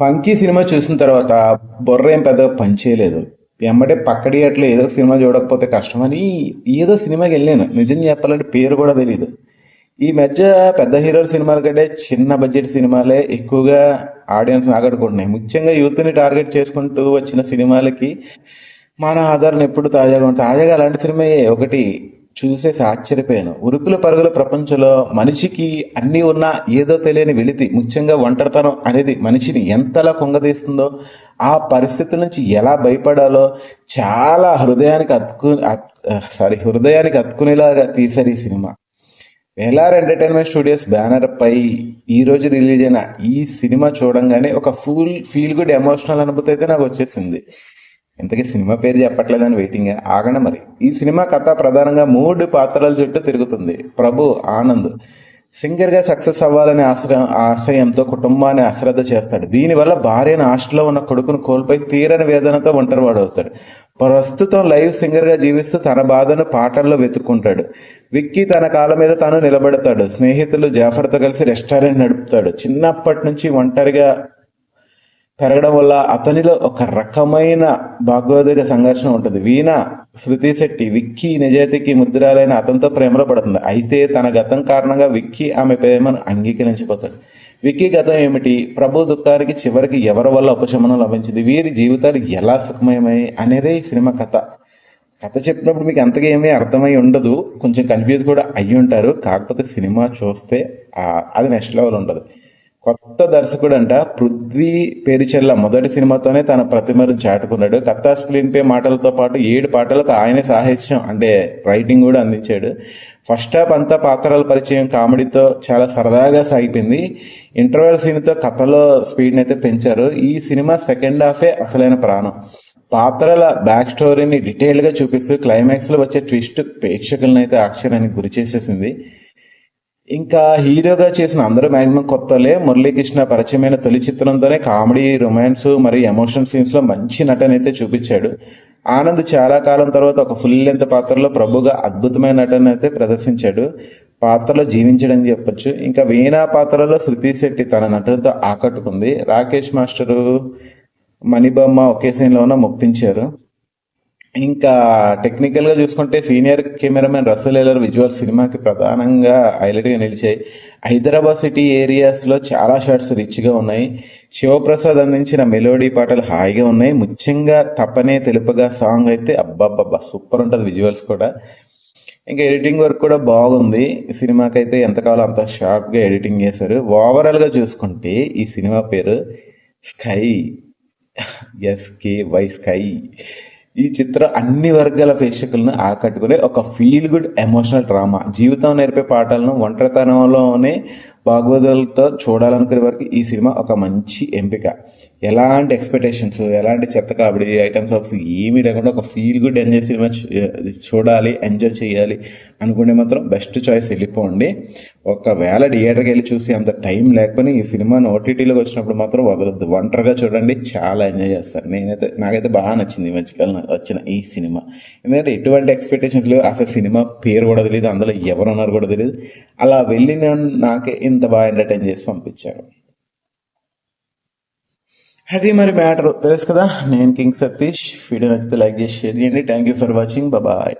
Funky cinema చూసిన తర్వాత బొర్ర ఏం పెద్దగా పనిచేయలేదు ఎమ్మటే పక్కడి అట్లా ఏదో ఒక సినిమా చూడకపోతే కష్టమని ఏదో సినిమాకి వెళ్ళాను. నిజం చెప్పాలంటే పేరు కూడా తెలియదు ఈ మధ్య పెద్ద హీరోల సినిమాల కంటే చిన్న బడ్జెట్ సినిమాలే ఎక్కువగా ఆడియన్స్ ఆకట్టుకుంటున్నాయి. ముఖ్యంగా యూత్ని టార్గెట్ చేసుకుంటూ వచ్చిన సినిమాలకి మన ఆధారం ఎప్పుడు తాజాగా ఉంటుంది. తాజాగా అలాంటి సినిమా ఒకటి. చూసేసి ఆశ్చర్యపోయాను. ఉరుకుల పరుగుల ప్రపంచంలో మనిషికి అన్నీ ఉన్నా ఏదో తెలియని వెలితి ముఖ్యంగా ఒంటరితనం అనేది మనిషిని ఎంతలా కుంగదీస్తుందో ఆ పరిస్థితి నుంచి ఎలా భయపడాలో చాలా హృదయానికి అతుకు సారీ హృదయానికి అతుకునేలాగా తీశారు ఈ cinema. Velar entertainment studios banner పై ఈ రోజు రిలీజ్ అయిన ఈ సినిమా చూడంగానే ఒక ఫుల్ ఫీల్ గుడ్ ఎమోషనల్ అనుభూతి అయితే నాకు వచ్చేసింది. ఇంతకీ సినిమా పేరు చెప్పట్లేదని వెయిటింగ్. ఆగండి మరి. ఈ సినిమా కథ ప్రధానంగా మూడు పాత్రల చుట్టూ తిరుగుతుంది. ప్రభు ఆనంద్. సింగర్గా సక్సెస్ అవ్వాలనే ఆశ్రయం ఆశయంతో కుటుంబాన్ని అశ్రద్ధ చేస్తాడు. దీనివల్ల భార్యను హాస్టల్లో ఉన్న కొడుకును కోల్పోయి తీరని వేదనతో ఒంటరివాడు అవుతాడు ప్రస్తుతం లైవ్ సింగర్గా జీవిస్తూ తన బాధను పాటల్లో వెతుక్కుంటాడు. విక్కీ తన కాళ్ళ మీద తాను నిలబెడతాడు. స్నేహితులు జాఫర్తో కలిసి రెస్టారెంట్ నడుపుతాడు. చిన్నప్పటి నుంచి ఒంటరిగా పెరగడం వల్ల అతనిలో ఒక రకమైన భాగోద్వేగ సంఘర్షణ ఉంటుంది. వీణ శృతి శెట్టి విక్కీ నిజాయితీకి ముద్రాలైన అతనితో ప్రేమలో పడుతుంది. అయితే తన గతం కారణంగా విక్కీ ఆమె ప్రేమను అంగీకరించిపోతాడు విక్కీ గతం ఏమిటి? ప్రభు దుఃఖానికి చివరికి ఎవరి వల్ల ఉపశమనం లభించింది? వీరి జీవితాలు ఎలా సుఖమయమై అనేదే ఈ సినిమా కథ. కథ చెప్పినప్పుడు మీకు అంతగా ఏమీ అర్థమై ఉండదు. కొంచెం కన్ఫ్యూజ్ కూడా అయ్యి ఉంటారు కాకపోతే సినిమా చూస్తే అది నెక్స్ట్ లెవెల్ ఉండదు కొత్త దర్శకుడు అంట పృథ్వీ పేరిచెల్ల మొదటి సినిమాతోనే తన ప్రతిమను చాటుకున్నాడు. కథ స్క్రీన్ పే మాటలతో పాటు ఏడు పాటలకు ఆయనే సాహిత్యం అంటే రైటింగ్ కూడా అందించాడు. ఫస్ట్ హాఫ్ అంతా పాత్రల పరిచయం కామెడీతో చాలా సరదాగా సాగిపోయింది. ఇంటర్వెల్ సీన్తో కథలో స్పీడ్ని అయితే పెంచారు. ఈ సినిమా సెకండ్ హాఫే అసలైన ప్రాణం. పాత్రల బ్యాక్ స్టోరీని డీటెయిల్గా చూపిస్తూ క్లైమాక్స్లో వచ్చే ట్విస్ట్ ప్రేక్షకులను అయితే ఆశ్చర్యానికి గురి చేసేసింది ఇంకా హీరోగా చేసిన అందరూ మ్యాక్సిమం కొత్తలే మురళీకృష్ణ పరిచయమైన తొలి చిత్రంతోనే కామెడీ రొమాన్స్ మరియు ఎమోషన్ సీన్స్లో మంచి నటన అయితే చూపించాడు. ఆనంద్ చాలా కాలం తర్వాత ఒక ఫుల్ లెంత్ పాత్రలో ప్రభుగా అద్భుతమైన నటన అయితే ప్రదర్శించాడు. పాత్రలో జీవించడం చెప్పొచ్చు. ఇంకా వీణా పాత్రలో శృతి శెట్టి తన నటనతో ఆకట్టుకుంది. రాకేష్ మాస్టరు మణిబొమ్మ ఒకే సీన్లోన మొప్పించారు ఇంకా టెక్నికల్గా చూసుకుంటే senior cameraman Rasool Ellore visual సినిమాకి ప్రధానంగా హైలైట్గా నిలిచాయి. హైదరాబాద్ సిటీ ఏరియాస్లో చాలా షాట్స్ రిచ్గా ఉన్నాయి. శివప్రసాద్ అందించిన మెలోడీ పాటలు హాయిగా ఉన్నాయి. ముఖ్యంగా తప్పనే తెలుపగా సాంగ్ అయితే అబ్బాబ్బా సూపర్ ఉంటుంది విజువల్స్ కూడా. ఇంకా ఎడిటింగ్ వర్క్ కూడా బాగుంది. ఈ సినిమాకి అయితే ఎంత కావాలో అంత షార్ప్గా ఎడిటింగ్ చేశారు. ఓవరాల్గా చూసుకుంటే ఈ సినిమా పేరు స్కై ఎస్కే వై స్కై ఈ చిత్రం అన్ని వర్గాల ప్రేక్షకులను ఆకట్టుకునే ఒక ఫీల్ గుడ్ ఎమోషనల్ డ్రామా జీవితం నేర్పే పాటలను ఒంటరితనంలోనే భాగవతులతో చూడాలనుకునే వరకు ఈ సినిమా ఒక మంచి ఎంపిక. ఎలాంటి ఎక్స్పెక్టేషన్స్ ఎలాంటి చెత్త కాబట్టి ఐటమ్స్ ఆఫ్ ఏమీ లేకుండా ఒక ఫీల్ గుడ్ ఎంజాయ్ సినిమా చూడాలి ఎంజాయ్ చేయాలి అనుకుంటే మాత్రం బెస్ట్ చాయిస్ వెళ్ళిపోండి. ఒకవేళ థియేటర్కి వెళ్ళి చూసి అంత టైం లేకపోయినా ఈ సినిమాను ఓటీటీలోకి వచ్చినప్పుడు మాత్రం వదలొద్దు. ఒంటరిగా చూడండి చాలా ఎంజాయ్ చేస్తారు. నేనైతే నాకైతే బాగా నచ్చింది ఈ మధ్యకాలం వచ్చిన ఈ సినిమా. ఎందుకంటే ఎటువంటి ఎక్స్పెక్టేషన్స్ లేవు. అసలు సినిమా పేరు కూడా తెలియదు అందులో ఎవరున్నారు కూడా తెలియదు అలా వెళ్ళి నేను నాకే ఇంత బాగా ఎంటర్టైన్ చేసి పంపించారు అది మరి మ్యాటర్ తెలుసు కదా? నేను కింగ్ సతీష్. వీడియో నచ్చితే లైక్ చేసి షేర్ చేయండి. Thank you for watching bye